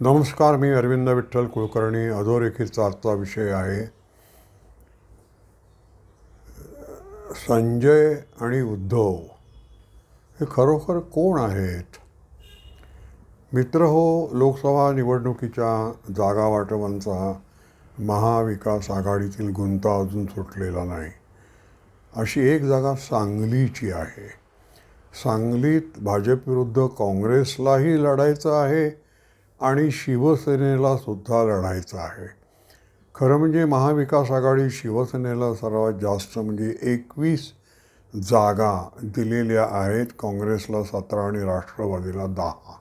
नमस्कार मी अरविंद विठ्ठल कुलकर्णी अधोरेखितचा आजचा विषय आहे. संजय आणि उद्धव हे खरोखर कोण आहेत? मित्र हो लोकसभा निवडणुकीच्या जागा वाटपांचा महाविकास आघाडीतील गुंता अजून सुटलेला नाही. अशी एक जागा सांगलीची आहे. सांगलीत भाजप विरुद्ध काँग्रेसलाही लढायचं आहे. आणि शिवसेनेला सुद्धा लढायचं आहे. खरं म्हणजे महाविकास आघाडी शिवसेनेला सर्वात जास्त म्हणजे एकवीस जागा दिलेल्या आहेत काँग्रेसला सतरा आणि राष्ट्रवादीला दहा.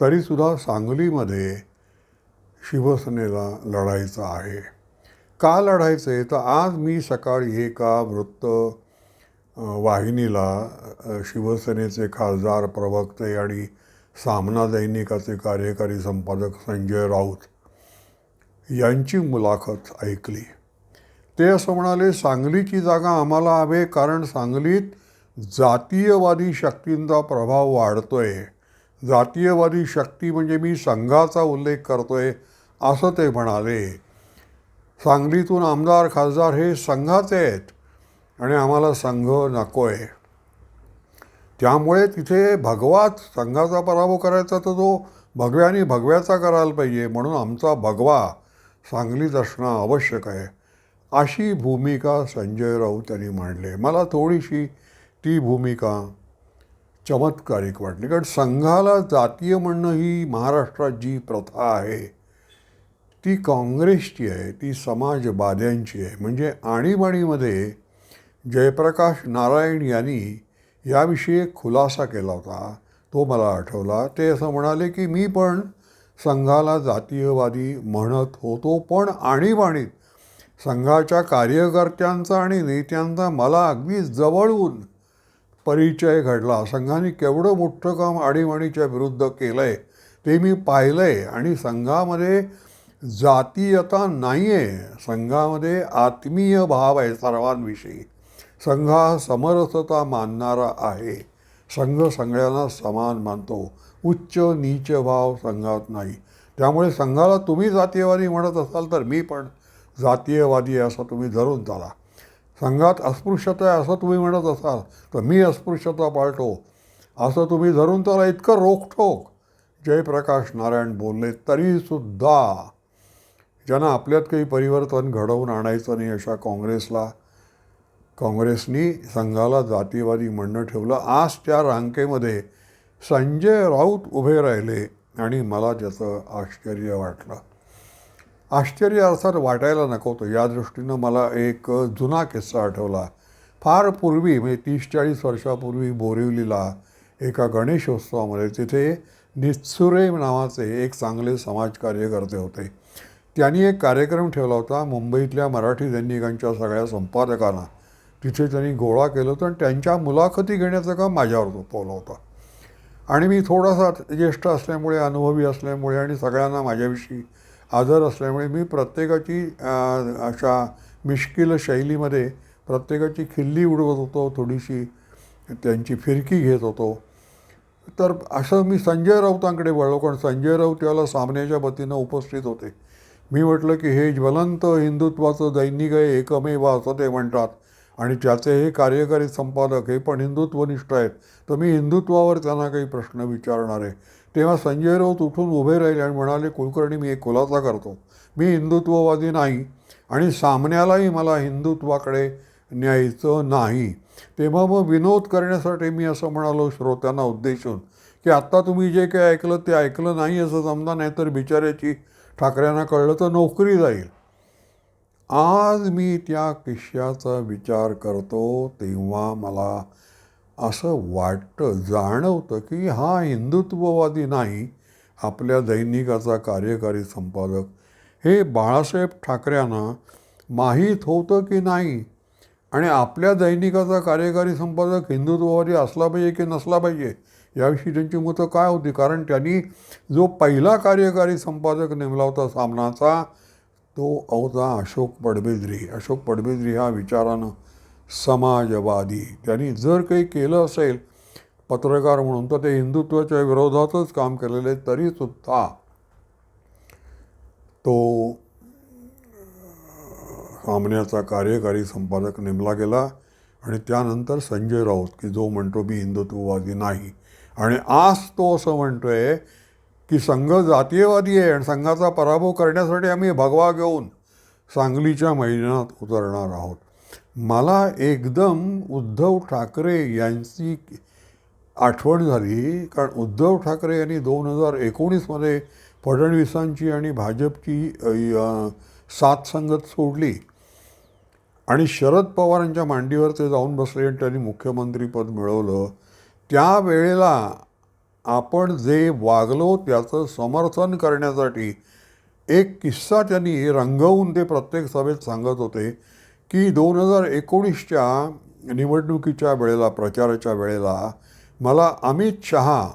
तरीसुद्धा सांगलीमध्ये शिवसेनेला लढायचं आहे. का लढायचं आहे तर आज मी सकाळी एका वृत्त वाहिनीला शिवसेनेचे खासदार प्रवक्ते आणि सामना दैनिकाचे कार्यकारी संपादक संजय राऊत यांची मुलाखत ऐकली. ते असं म्हणाले सांगलीची जागा आम्हाला हवे कारण सांगलीत जातीयवादी शक्तींचा प्रभाव वाढतोय. जातीयवादी शक्ती म्हणजे मी संघाचा उल्लेख करतोय असं ते म्हणाले. सांगलीतून आमदार खासदार हे संघाचे आहेत आणि आम्हाला संघ नको आहे त्यामुळे तिथे भगवाच संघाचा पराभव करायचा तर तो भगव्याने भगव्याचा करायला पाहिजे म्हणून आमचा भगवा सांगलीत असणं आवश्यक आहे. अशी भूमिका संजय राऊत यांनी मांडली मला थोडीशी ती भूमिका चमत्कारिक वाटली कारण संघाला जातीय म्हणणं ही महाराष्ट्रात जी प्रथा आहे ती काँग्रेसची आहे ती समाजवाद्यांची आहे. म्हणजे आणीबाणीमध्ये जयप्रकाश नारायण यांनी याविषयी एक खुलासा केला होता. तो मला आठवला. ते असं म्हणाले की मी पण संघाला जातीयवादी म्हणत होतो पण आणीबाणीत संघाच्या कार्यकर्त्यांचा आणि नेत्यांचा मला अगदी जवळून परिचय घडला. संघाने केवढं मोठं काम आणीबाणीच्या विरुद्ध केलं आहे ते मी पाहिलं आहे आणि संघामध्ये जातीयता नाही आहे संघामध्ये आत्मीय भाव आहे सर्वांविषयी. संघ हा समरसता मानणारा आहे. संघ सगळ्यांना समान मानतो. उच्च नीच भाव संघात नाही. त्यामुळे संघाला तुम्ही जातीयवादी म्हणत असाल तर मी पण जातीयवादी आहे असं तुम्ही धरून चाला. संघात अस्पृश्यता आहे असं तुम्ही म्हणत असाल तर मी अस्पृश्यता पाळतो. असं तुम्ही धरून चाला इतकं रोखठोक. जयप्रकाश नारायण बोलले तरीसुद्धा. ज्यांना आपल्यात काही परिवर्तन घडवून आणायचं नाही अशा काँग्रेसला काँग्रेसनी संघाला जातीवादी म्हणणं ठेवलं. आज त्या रांकेमध्ये संजय राऊत उभे राहिले आणि मला त्याचं आश्चर्य वाटलं. आश्चर्य अर्थात वाटायला नको होतं. या दृष्टीनं मला एक जुना किस्सा आठवला. फार पूर्वी म्हणजे तीस चाळीस वर्षापूर्वी बोरिवलीला एका गणेशोत्सवामध्ये तिथे नित्सुरे नावाचे एक चांगले समाजकार्यकर्ते होते. त्यांनी एक कार्यक्रम ठेवला होता मुंबईतल्या मराठी दैनिकांच्या सगळ्या संपादकांना. तिथे त्यांनी गोळा केलं होतं आणि त्यांच्या मुलाखती घेण्याचं काम माझ्यावर सोपवलं होतं. आणि मी थोडासा ज्येष्ठ असल्यामुळे अनुभवी असल्यामुळे आणि सगळ्यांना माझ्याविषयी आदर असल्यामुळे मी प्रत्येकाची अशा मिश्किल शैलीमध्ये प्रत्येकाची खिल्ली उडवत होतो थोडीशी त्यांची फिरकी घेत होतो. तर असं मी संजय राऊतांकडे वळलो कारण संजय राऊत याला सामन्याच्या वतीनं उपस्थित होते. मी म्हटलं की हे ज्वलंत हिंदुत्वाचं दैनिक आहे एकमेव असं ते म्हणतात. आणि त्याचे हे कार्यकारी संपादक हे पण हिंदुत्वनिष्ठ आहेत तर मी हिंदुत्वावर त्यांना काही प्रश्न विचारणार आहे. तेव्हा संजय राऊत उठून उभे राहिले आणि म्हणाले कुलकर्णी मी एक खुलासा करतो. मी हिंदुत्ववादी नाही आणि सामन्यालाही मला हिंदुत्वाकडे न्यायचं नाही. तेव्हा मग विनोद करण्यासाठी मी असं म्हणालो श्रोत्यांना उद्देशून की आत्ता तुम्ही जे काही ऐकलं ते ऐकलं नाही असं समजा नाही तर बिचाऱ्याची ठाकऱ्यांना कळलं तर नोकरी जाईल. आज मी त्या किश्याचा विचार करतो तेव्हा मला असं वाटतं जाणवतं की हा हिंदुत्ववादी नाही आपल्या दैनिकाचा कार्यकारी संपादक. हे बाळासाहेब ठाकरेंना माहीत होतं की नाही? आणि आपल्या दैनिकाचा कार्यकारी संपादक हिंदुत्ववादी असला पाहिजे की नसला पाहिजे याविषयी त्यांची मतं काय होती? कारण त्यांनी जो पहिला कार्यकारी संपादक नेमला होता सामनाचा तो होता अशोक पडबेद्री. अशोक पडबेद्री ह्या विचारानं समाजवादी. त्यांनी जर काही केलं असेल पत्रकार म्हणून तर ते हिंदुत्वाच्या विरोधातच काम केलेले तरीसुद्धा तो सामन्याचा कार्यकारी संपादक नेमला गेला आणि त्यानंतर संजय राऊत की जो म्हणतो मी हिंदुत्ववादी नाही. आणि आज तो असं म्हणतोय की संघ जातीयवादी आहे आणि संघाचा पराभव करण्यासाठी आम्ही भगवा घेऊन सांगलीच्या मैदानात उतरणार आहोत. मला एकदम उद्धव ठाकरे यांची आठवण झाली कारण उद्धव ठाकरे यांनी दोन हजार एकोणीसमध्ये फडणवीसांची आणि भाजपची सात संगत सोडली. आणि शरद पवारांच्या मांडीवर ते जाऊन बसले आणि त्यांनी मुख्यमंत्रीपद मिळवलं. त्यावेळेला आपण जे वागलो त्याचं समर्थन करण्यासाठी एक किस्सा त्यांनी रंगवून ते प्रत्येक सभेत सांगत होते की दोन हजार एकोणीसच्या निवडणुकीच्या वेळेला प्रचाराच्या वेळेला मला अमित शहा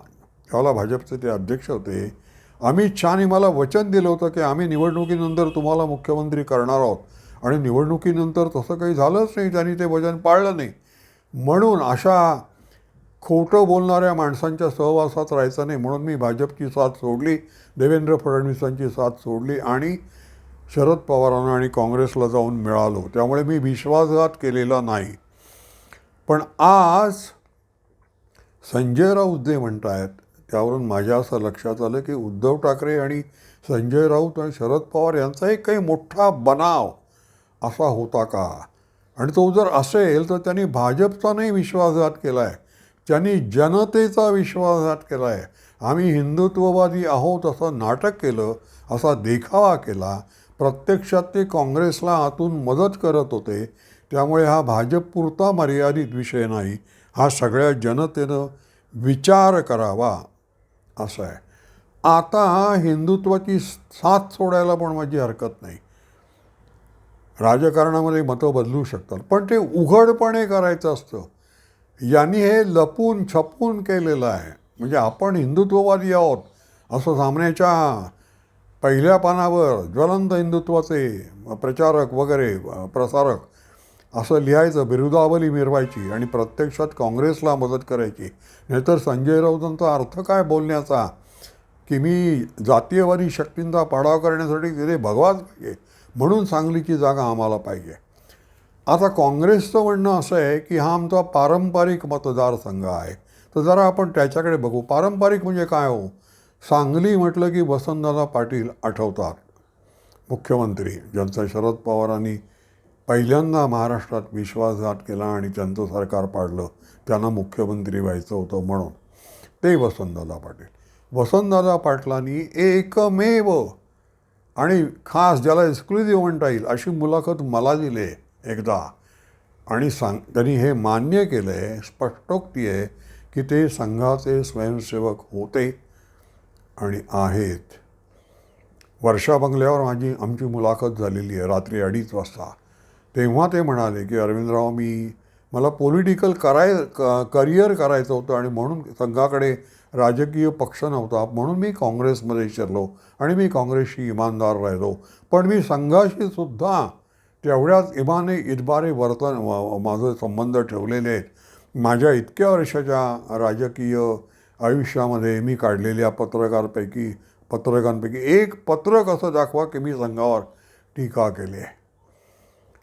त्यावेळेला भाजपचे ते अध्यक्ष होते अमित शहाने मला वचन दिलं होतं की आम्ही निवडणुकीनंतर तुम्हाला मुख्यमंत्री करणार आहोत. आणि निवडणुकीनंतर तसं काही झालंच नाही त्यांनी ते वचन पाळलं नाही. म्हणून अशा खोटं बोलणाऱ्या माणसांच्या सहवासात राहायचं नाही. म्हणून मी भाजपची साथ सोडली देवेंद्र फडणवीसांची साथ सोडली आणि शरद पवारांना आणि काँग्रेसला जाऊन मिळालो. त्यामुळे मी विश्वासघात केलेला नाही. पण आज संजय राऊत जे म्हणत आहेत त्यावरून माझ्या असं लक्षात आलं की उद्धव ठाकरे आणि संजय राऊत आणि शरद पवार यांचा एक काही मोठा बनाव असा होता का? आणि तो जर असेल तर त्यांनी भाजपचा नाही विश्वासघात केला आहे त्यांनी जनतेचा विश्वासघात केला आहे आम्ही हिंदुत्ववादी आहोत असं नाटक केलं असा देखावा केला. प्रत्यक्षात ते काँग्रेसला आतून मदत करत होते. त्यामुळे हा भाजपपुरता मर्यादित विषय नाही. हा सगळ्या जनतेनं विचार करावा असं आहे. आता हिंदुत्वाची साथ सोडायला पण माझी हरकत नाही. राजकारणामध्ये मतं बदलू शकतात पण ते उघडपणे करायचं असतं. यांनी हे लपून छपून केलेलं आहे. म्हणजे आपण हिंदुत्ववादी आहोत असं सामन्याच्या पहिल्या पानावर ज्वलंत हिंदुत्वाचे प्रचारक वगैरे प्रसारक असं लिहायचं बिरुदावली मिरवायची आणि प्रत्यक्षात काँग्रेसला मदत करायची. नाहीतर संजय राऊतांचा अर्थ काय बोलण्याचा? की मी जातीयवादी शक्तींचा पाडाव करण्यासाठी तिथे भगवाच पाहिजे म्हणून सांगलीची जागा आम्हाला पाहिजे. आता काँग्रेसचं म्हणणं असं आहे की हा आमचा पारंपरिक मतदारसंघ आहे. तर जरा आपण त्याच्याकडे बघू. पारंपरिक म्हणजे काय हो? सांगली म्हटलं की वसंतदादा पाटील आठवतात. मुख्यमंत्री ज्यांचा शरद पवारांनी पहिल्यांदा महाराष्ट्रात विश्वासघात केला आणि त्यांचं सरकार पाडलं त्यांना मुख्यमंत्री व्हायचं होतं म्हणून. ते वसंतदादा पाटील. वसंतदादा पाटलांनी एकमेव आणि खास ज्याला एक्सक्लुझिव्ह म्हणता येईल अशी मुलाखत मला दिली आहे. एकदा. आणि सांग त्यांनी हे मान्य केलं आहे स्पष्टोक्ती आहे की ते संघाचे स्वयंसेवक होते आणि आहेत. वर्षा बंगल्यावर माझी आमची मुलाखत झालेली आहे रात्री अडीच वाजता. तेव्हा ते म्हणाले की अरविंदराव मी मला पॉलिटिकल कराय क करिअर करायचं होतं आणि म्हणून संघाकडे राजकीय पक्ष नव्हता म्हणून मी काँग्रेसमध्ये शिरलो आणि मी काँग्रेसशी इमानदार राहिलो. पण मी संघाशी सुद्धा तेवढ्याच इमाने इतबारे वर्तन माझं माझे संबंध ठेवलेले आहेत. माझ्या इतक्या वर्षाच्या राजकीय आयुष्यामध्ये मी काढलेल्या पत्रकारपैकी पत्रकांपैकी एक पत्रक असं दाखवा की मी संघावर टीका केली आहे.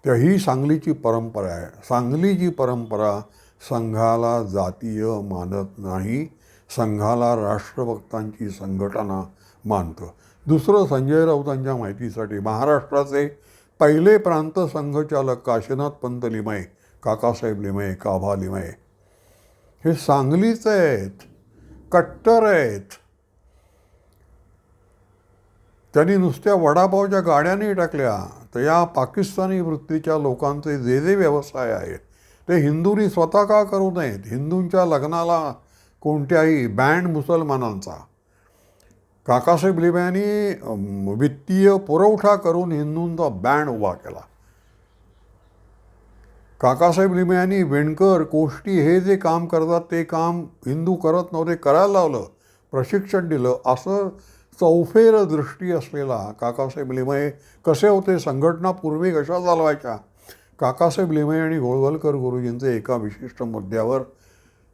तर ही सांगलीची परंपरा आहे. सांगलीची परंपरा संघाला जातीय मानत नाही संघाला राष्ट्रभक्तांची संघटना मानतं. दुसरं संजय राऊतांच्या माहितीसाठी महाराष्ट्राचे पहिले प्रांत संघचालक काशीनाथ पंत लिमये काकासाहेब लिमये काभा लिमये. हे सांगलीचे आहेत कट्टर आहेत. त्यांनी नुसत्या वडापावच्या गाड्याने टाकल्या तर या पाकिस्तानी वृत्तीच्या लोकांचे जे जे व्यवसाय आहेत ते हिंदूंनी स्वतः का करू नयेत? हिंदूंच्या लग्नाला कोणत्याही बँड मुसलमानांचा. काकासाहेब लिमयांनी वित्तीय पुरवठा करून हिंदूंचा बँड उभा केला. काकासाहेब लिमयांनी विणकर कोष्टी हे जे काम करतात ते काम हिंदू करत नव्हते करायला लावलं प्रशिक्षण दिलं. असं चौफेर दृष्टी असलेला काकासाहेब लिमये कसे होते संघटना पूर्वी कशा चालवायच्या? काकासाहेब लिमये आणि गोळवलकर गुरुजींचे एका विशिष्ट मुद्द्यावर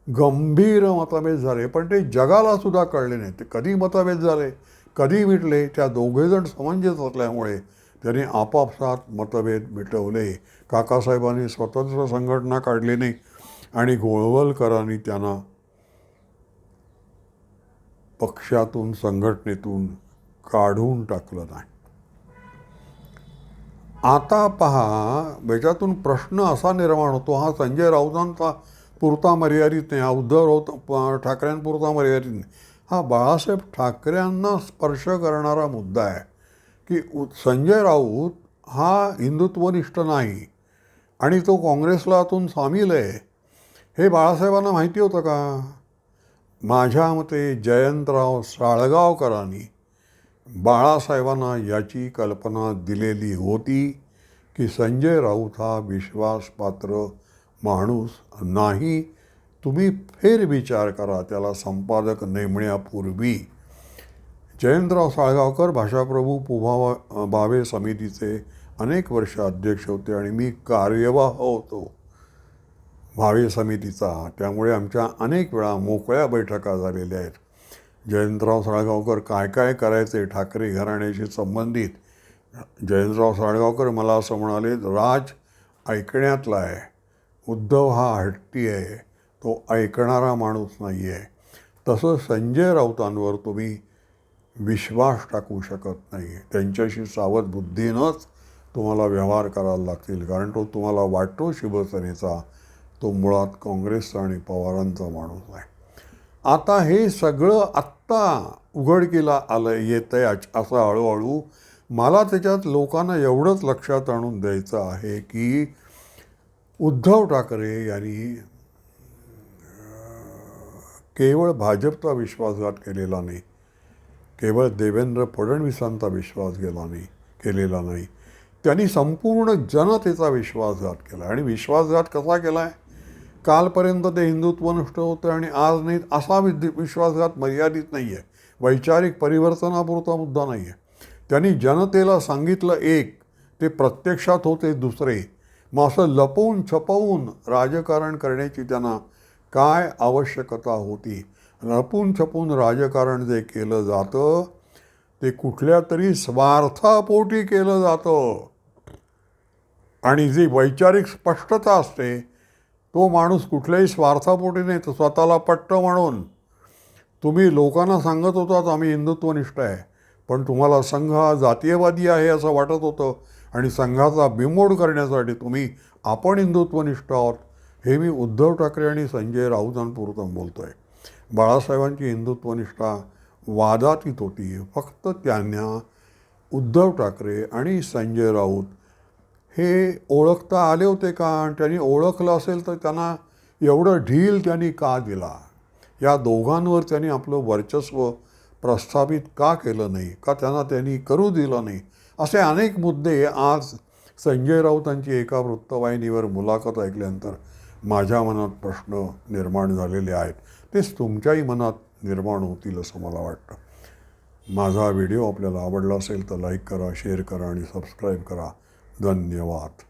गंभीर मतभेद झाले पण ते जगाला सुद्धा कळले नाही ते कधी मतभेद झाले कधी मिटले त्या दोघेजण समंजस असल्यामुळे त्यांनी आपापसात मतभेद मिटवले. काकासाहेबांनी स्वतंत्र संघटना काढली नाही आणि गोळवलकरांनी त्यांना पक्षातून संघटनेतून काढून टाकलं नाही. आता पहा याच्यातून प्रश्न असा निर्माण होतो हा संजय राऊतांचा पुरता मर्यादित नाही. हा उद्धव राऊत प- ठाकरेंपुरता मर्यादित नाही. हा बाळासाहेब ठाकरेंना स्पर्श करणारा मुद्दा आहे की उ- संजय राऊत हा हिंदुत्वनिष्ठ नाही आणि तो काँग्रेसला आतून सामील आहे. हे बाळासाहेबांना माहिती होतं का? माझ्या मते जयंतराव साळगावकरांनी बाळासाहेबांना याची कल्पना दिलेली होती की संजय राऊत हा विश्वासपात्र माणूस नाही तुम्ही फेरविचार करा त्याला संपादक नेमण्यापूर्वी. जयंतराव साळगावकर भाषाप्रभू पुभा भावे समितीचे अनेक वर्ष अध्यक्ष होते आणि मी कार्यवाह होतो. भावे समितीचा. त्यामुळे आमच्या अनेक वेळा मोकळ्या बैठका झालेल्या आहेत. जयंतराव साळगावकर काय काय करायचे ठाकरे घराण्याशी संबंधित. जयंतराव साळगावकर मला असं म्हणाले राज ऐकण्यातला आहे. उद्धव हा हट्टी आहे तो ऐकणारा माणूस नाही आहे. तसं संजय राऊतांवर तुम्ही विश्वास टाकू शकत नाही. त्यांच्याशी सावध बुद्धीनंच तुम्हाला व्यवहार करायला लागतील कारण तो तुम्हाला वाटतो शिवसेनेचा तो मुळात काँग्रेसचा आणि पवारांचा माणूस आहे. आता हे सगळं आत्ता उघडकीला आलं येतं आहे असं हळूहळू. मला त्याच्यात लोकांना एवढंच लक्षात आणून द्यायचं आहे की उद्धव ठाकरे यांनी केवळ भाजपचा विश्वासघात केलेला नाही केवळ देवेंद्र फडणवीसांचा विश्वास गेला नाही केलेला नाही. त्यांनी संपूर्ण जनतेचा विश्वासघात केला. आणि विश्वासघात कसा केला आहे कालपर्यंत ते हिंदुत्व नष्ट होतं आणि आज नाही असा वि विश्वासघात मर्यादित नाही आहे वैचारिक परिवर्तनापुरता मुद्दा नाही आहे त्यांनी जनतेला सांगितलं एक ते प्रत्यक्षात होते दुसरे. मग असं लपवून छपवून राजकारण करण्याची त्यांना काय आवश्यकता होती? लपून छपून राजकारण जे केलं जातं ते कुठल्या तरी स्वार्थापोटी केलं जातं. आणि जी वैचारिक स्पष्टता असते तो माणूस कुठल्याही स्वार्थापोटी नाही तर स्वतःला पट्ट म्हणून. तुम्ही लोकांना सांगत होतात आम्ही हिंदुत्वनिष्ठ आहे पण तुम्हाला संघ हा जातीयवादी आहे असं वाटत होतं. आणि संघाचा बिमोड करण्यासाठी तुम्ही आपण हिंदुत्वनिष्ठ आहोत हे मी उद्धव ठाकरे आणि संजय राऊतांपुरतं बोलतो आहे बाळासाहेबांची हिंदुत्वनिष्ठा वादातीत होती फक्त त्यांना उद्धव ठाकरे आणि संजय राऊत हे ओळखता आले होते का? आणि त्यांनी ओळखलं असेल तर त्यांना एवढं ढील त्यांनी का दिला? या दोघांवर त्यांनी आपलं वर्चस्व प्रस्थापित का केलं नाही? का त्यांना त्यांनी करू दिलं नाही? असे अनेक मुद्दे आज संजय राऊतांची एका वृत्तवाहिनीवर मुलाखत ऐकल्यानंतर माझ्या मनात प्रश्न निर्माण झालेले आहेत. तेच तुमच्याही मनात निर्माण होतील असं मला वाटतं. माझा व्हिडिओ आपल्याला आवडला असेल तर लाईक करा शेअर करा आणि सबस्क्राईब करा. धन्यवाद.